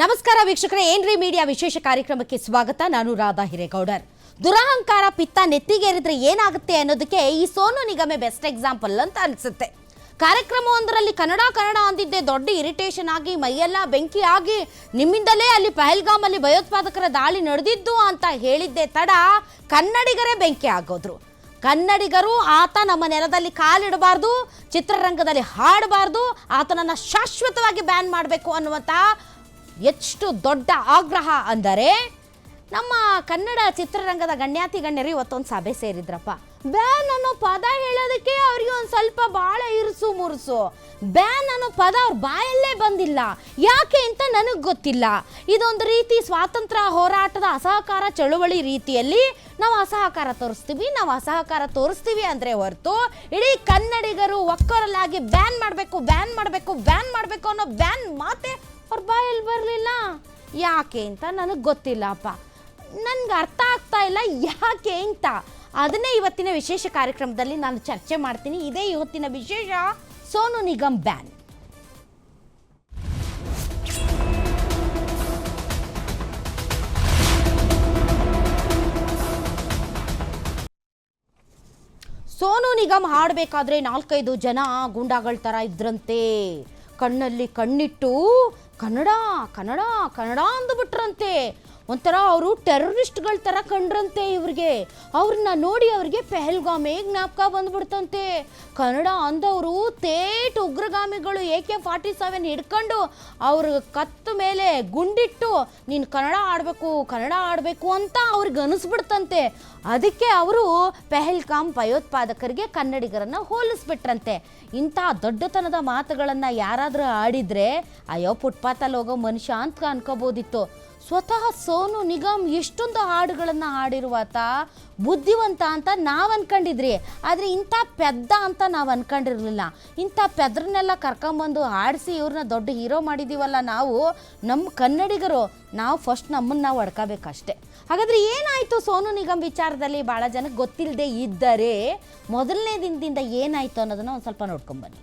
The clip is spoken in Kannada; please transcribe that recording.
ನಮಸ್ಕಾರ ವೀಕ್ಷಕರೇ, ಏನ್ರಿ ಮೀಡಿಯಾ ವಿಶೇಷ ಕಾರ್ಯಕ್ರಮಕ್ಕೆ ಸ್ವಾಗತ? ನಾನು ರಾಧಾ ಹಿರೇಗೌಡರ್. ದುರಹಂಕಾರ ಪಿತ್ತ ನೆತ್ತಿಗೇರಿದ್ರೆ ಏನಾಗುತ್ತೆ ಅನ್ನೋದಕ್ಕೆ ಈ ಸೋನು ನಿಗಮೆ ಬೆಸ್ಟ್ ಎಕ್ಸಾಂಪಲ್ ಅಂತ ಅನಿಸುತ್ತೆ. ಕಾರ್ಯಕ್ರಮವೊಂದರಲ್ಲಿ ಕನ್ನಡ ಕನ್ನಡ ಅಂದಿದ್ದೆ ದೊಡ್ಡ ಇರಿಟೇಷನ್ ಆಗಿ, ಮೈಯೆಲ್ಲ ಬೆಂಕಿ ಆಗಿ, ನಿಮ್ಮಿಂದಲೇ ಅಲ್ಲಿ ಪಹಲ್ಗಾಮಲ್ಲಿ ಭಯೋತ್ಪಾದಕರ ದಾಳಿ ನಡೆದಿದ್ದು ಅಂತ ಹೇಳಿದ್ದೆ ತಡ ಕನ್ನಡಿಗರೇ ಬೆಂಕಿ ಆಗೋದ್ರು. ಕನ್ನಡಿಗರು ಆತ ನಮ್ಮ ನೆಲದಲ್ಲಿ ಕಾಲಿಡಬಾರ್ದು, ಚಿತ್ರರಂಗದಲ್ಲಿ ಹಾಡಬಾರ್ದು, ಆತನನ್ನು ಶಾಶ್ವತವಾಗಿ ಬ್ಯಾನ್ ಮಾಡಬೇಕು ಅನ್ನುವಂಥ ಎಷ್ಟು ದೊಡ್ಡ ಆಗ್ರಹ ಅಂದರೆ ನಮ್ಮ ಕನ್ನಡ ಚಿತ್ರರಂಗದ ಗಣ್ಯಾತಿ ಗಣ್ಯರು ಇವತ್ತೊಂದು ಸಭೆ ಸೇರಿದ್ರಪ್ಪ. ಬ್ಯಾನ್ ಅನ್ನೋ ಪದ ಹೇಳೋದಕ್ಕೆ ಅವ್ರಿಗೆ ಒಂದು ಸ್ವಲ್ಪ ಭಾಳ ಇರುಸು ಮುರುಸು. ಬ್ಯಾನ್ ಅನ್ನೋ ಪದ ಅವ್ರ ಬಾಯಲ್ಲೇ ಬಂದಿಲ್ಲ. ಯಾಕೆ ಅಂತ ನನಗೆ ಗೊತ್ತಿಲ್ಲ. ಇದೊಂದು ರೀತಿ ಸ್ವಾತಂತ್ರ್ಯ ಹೋರಾಟದ ಅಸಹಕಾರ ಚಳುವಳಿ ರೀತಿಯಲ್ಲಿ ನಾವು ಅಸಹಕಾರ ತೋರಿಸ್ತೀವಿ, ನಾವು ಅಸಹಕಾರ ತೋರಿಸ್ತೀವಿ ಅಂದರೆ ಹೊರತು ಇಡೀ ಕನ್ನಡಿಗರು ಒಕ್ಕರಲ್ಲಾಗಿ ಬ್ಯಾನ್ ಮಾಡಬೇಕು ಬ್ಯಾನ್ ಮಾಡಬೇಕು ಬ್ಯಾನ್ ಮಾಡಬೇಕು ಅನ್ನೋ ಬ್ಯಾನ್ ಮಾತೆ ಅವ್ರ ಬರಲಿಲ್ಲ ಯಾಕೆ ಅಂತ ನನಗೆ ಗೊತ್ತಿಲ್ಲಪ್ಪ ನನಗೆ ಅರ್ಥ ಆಗ್ತಾ ಇಲ್ಲ, ಯಾಕೆ ಅಂತ. ಅದನ್ನೇ ಇವತ್ತಿನ ವಿಶೇಷ ಕಾರ್ಯಕ್ರಮದಲ್ಲಿ ನಾನು ಚರ್ಚೆ ಮಾಡ್ತೀನಿ. ಇದೇ ಇವತ್ತಿನ ವಿಶೇಷ, ಸೋನು ನಿಗಮ್ ಬ್ಯಾನ್. ಸೋನು ನಿಗಮ್ ಹಾಡಬೇಕಾದ್ರೆ ನಾಲ್ಕೈದು ಜನ ಗೂಂಡಾಗಳ ಥರ ಇದ್ರಂತೆ. ಕಣ್ಣಲ್ಲಿ ಕಣ್ಣಿಟ್ಟು ಕನ್ನಡ ಕನ್ನಡ ಕನ್ನಡ ಅಂದುಬಿಟ್ರಂತೆ ಒಂಥರ ಅವರು ಟೆರರಿಸ್ಟ್ಗಳ ಥರ ಕಂಡ್ರಂತೆ ಇವ್ರಿಗೆ. ಅವ್ರನ್ನ ನೋಡಿ ಅವ್ರಿಗೆ ಪೆಹಲ್ಗಾಮೆ ಜ್ಞಾಪಕ ಬಂದ್ಬಿಡ್ತಂತೆ. ಕನ್ನಡ ಅಂದವರು ತೇಟ್ ಉಗ್ರಗಾಮಿಗಳು ಎ ಕೆ ಫಾರ್ಟಿ ಸೆವೆನ್ ಹಿಡ್ಕೊಂಡು ಅವ್ರ ಕತ್ತು ಮೇಲೆ ಗುಂಡಿಟ್ಟು ನೀನು ಕನ್ನಡ ಆಡಬೇಕು ಕನ್ನಡ ಆಡಬೇಕು ಅಂತ ಅವ್ರಿಗೆ ಅನಿಸ್ಬಿಡ್ತಂತೆ. ಅದಕ್ಕೆ ಅವರು ಪೆಹಲ್ಗಾಮ್ ಭಯೋತ್ಪಾದಕರಿಗೆ ಕನ್ನಡಿಗರನ್ನು ಹೋಲಿಸ್ಬಿಟ್ರಂತೆ. ಇಂಥ ದೊಡ್ಡತನದ ಮಾತುಗಳನ್ನು ಯಾರಾದರೂ ಆಡಿದರೆ ಅಯ್ಯೋ ಫುಟ್ಪಾತಲ್ಲಿ ಹೋಗೋ ಮನುಷ್ಯ ಅಂತ ಅನ್ಕೋಬೋದಿತ್ತು. ಸ್ವತಃ ಸೋನು ನಿಗಮ್ ಎಷ್ಟೊಂದು ಹಾಡುಗಳನ್ನು ಹಾಡಿರುವಾತ ಬುದ್ಧಿವಂತ ಅಂತ ನಾವು ಅನ್ಕೊಂಡಿದ್ರಿ ಆದರೆ ಇಂಥ ಪೆದ್ದ ಅಂತ ನಾವು ಅನ್ಕೊಂಡಿರಲಿಲ್ಲ ಇಂಥ ಪೆದ್ರನ್ನೆಲ್ಲ ಕರ್ಕೊಂಬಂದು ಹಾಡಿಸಿ ಇವ್ರನ್ನ ದೊಡ್ಡ ಹೀರೋ ಮಾಡಿದ್ದೀವಲ್ಲ ನಾವು ನಮ್ಮ ಕನ್ನಡಿಗರು, ನಾವು ಫಸ್ಟ್ ನಮ್ಮನ್ನು ನಾವು ಹೊಡ್ಕೋಬೇಕಷ್ಟೆ. ಹಾಗಾದರೆ ಏನಾಯಿತು ಸೋನು ನಿಗಮ್ ವಿಚಾರದಲ್ಲಿ? ಭಾಳ ಜನಕ್ಕೆ ಗೊತ್ತಿಲ್ಲದೆ ಇದ್ದರೆ ಮೊದಲನೇ ದಿನದಿಂದ ಏನಾಯಿತು ಅನ್ನೋದನ್ನು ಒಂದು ಸ್ವಲ್ಪ ನೋಡ್ಕೊಂಬನ್ನಿ